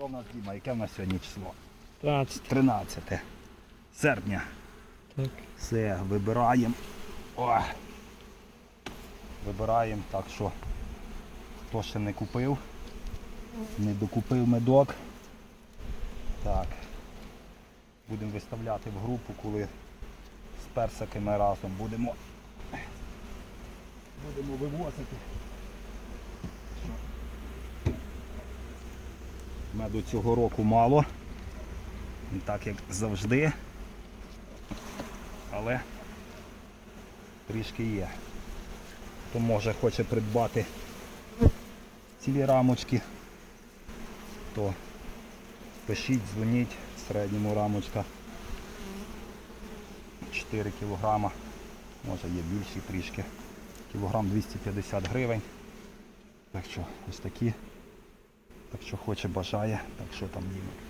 Що в нас, Діма, яке в нас сьогодні число? 15. 13 серпня. Так. Все, вибираємо. О! Вибираємо, так що хто ще не купив, не докупив медок. Так. Будемо виставляти в групу, коли з персиками разом будемо, будемо вивозити. Меду цього року мало. Так як завжди. Але трішки є. Хто може хоче придбати цілі рамочки, то пишіть, дзвоніть, в середньому рамочка 4 кілограма, може є більші трішки. Кілограм 250 гривень. Так що ось такі. Що хоче бажає, так що там Діма.